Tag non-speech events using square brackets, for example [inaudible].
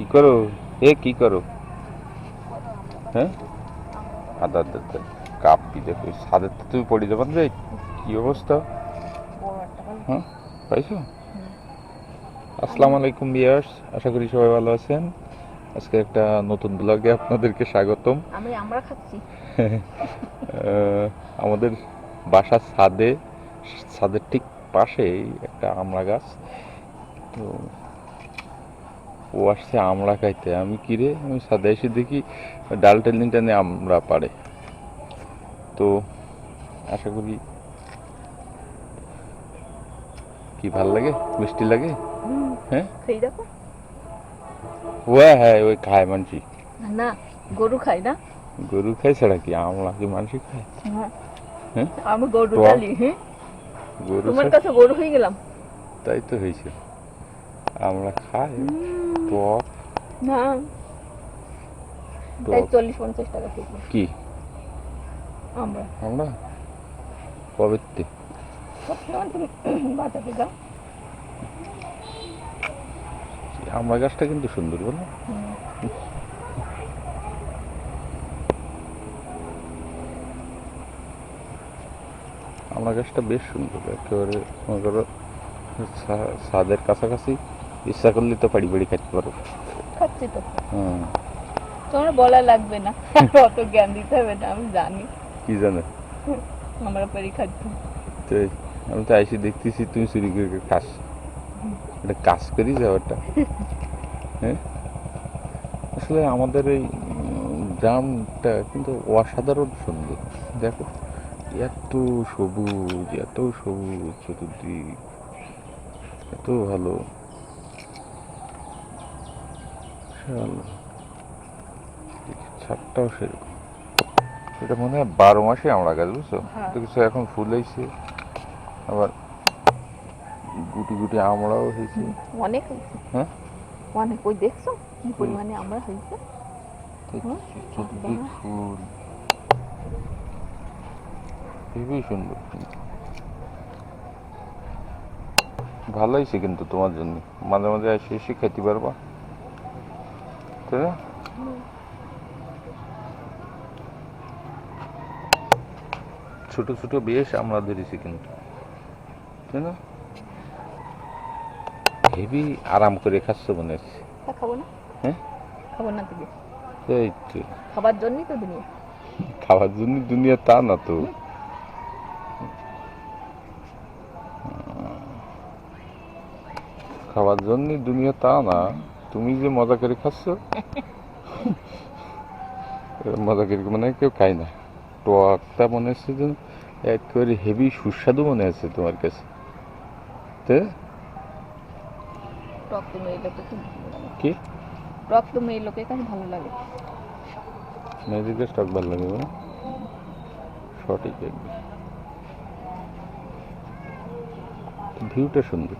কি করো? এ কি করো? হ্যাঁ? আদা। কাপ্পি দেখো? ছাদের তো তুমি পড়ে যাবেন রে। কি অবস্থা? হ্যাঁ? পাইছো? আসসালামু আলাইকুম বিয়ার্স আশা করি সবাই ভালো আছেন। আজকে একটা নতুন ব্লগে আপনাদেরকে স্বাগতম। আমি আমরা খাচ্ছি। [laughs] আমাদের বাসার ছাদে ছাদের ঠিক পাশেই একটা আমড়া গাছ। তো ও আসছে আমড়া খাইতে। আমি কিরে আমি ছাদে এসে দেখি ডাল টেলিং টানে আমরা পারে তো আশা করি কি ভালো লাগে? মিষ্টি লাগে? হ্যাঁ? খেয়ে হ্যাঁ ওই খায় মানসি। না গরু খাই না। গরু খায় ছাড়া কি আমড়া কি মানসি খায়? হ্যাঁ? আমি গরু ডালি হ্যাঁ? গরু তোমার কাছে গরু হয়ে গেলাম। তাই তো হয়েছে। আমরা খাই টক না। তাই চল্লিশ পঞ্চাশ টাকা কেজি কি? আমরা। আমরা? কবে যাও গাছটা কিন্তু সুন্দর বলো। আমরা গাছটা বেশ সুন্দর একেবারে মনে করো ছাদের কাছাকাছি। ইচ্ছা করলে তো পাড়ি বাড়ি খাইতে পারো খাচ্ছি তো হ্যাঁ তোমার বলা লাগবে না অত জ্ঞান দিতে হবে না আমি জানি। কি জানো? আমরা পারি খাচ্ছি তো আমি তো আইসি দেখতেছি তুমি চুরি করে খাস। এটা কাজ করি যাওয়াটা হ্যাঁ? আসলে আমাদের এই গ্রামটা কিন্তু অসাধারণ সুন্দর। দেখো এত সবুজ এত সবুজ চতুর্দিক এত ভালো। ছাদটাও সেরকম। এটা মনে হয় বারো মাসে আমরা গাছ বুঝছ? হ্যাঁ। তো কিছু এখন ফুল হয়েছে আবার গুটি গুটি আমরাও হয়েছে। অনেক? হয়েছে হ্যাঁ? অনেক। ওই দেখছ? কি পরিমাণে আমরা হয়েছে? ফুল। খুবই সুন্দর ভালো হয়েছে কিন্তু তোমার জন্য। মাঝে মাঝে এসে এসে খেতে পারবা। না ছোট ছোট বেশ আমরা ধরেছি কিন্তু। তাই না? হেভি আরাম করে খাচ্ছ মনে হচ্ছে। খাব না। হ্যাঁ? খাব না তুমি। এই তো। খাবার জন্যই তো দুনিয়া। খাওয়ার জন্য দুনিয়া তা না তো। খাওয়ার জন্য দুনিয়া তা না। তুমি যে মজা করে খাচ্ছ? মজা করে মানে কেউ খায় না। টকটা মনে হচ্ছে যে একেবারে হেভি সুস্বাদু মনে হচ্ছে তোমার কাছে। তো? টক তো মেয়ে কি? টক তো মেয়ে লোকের কাছে ভালো লাগে। মেয়েদের কাছে টক ভালো লাগে সঠিক একদম। ভিউটা সুন্দর।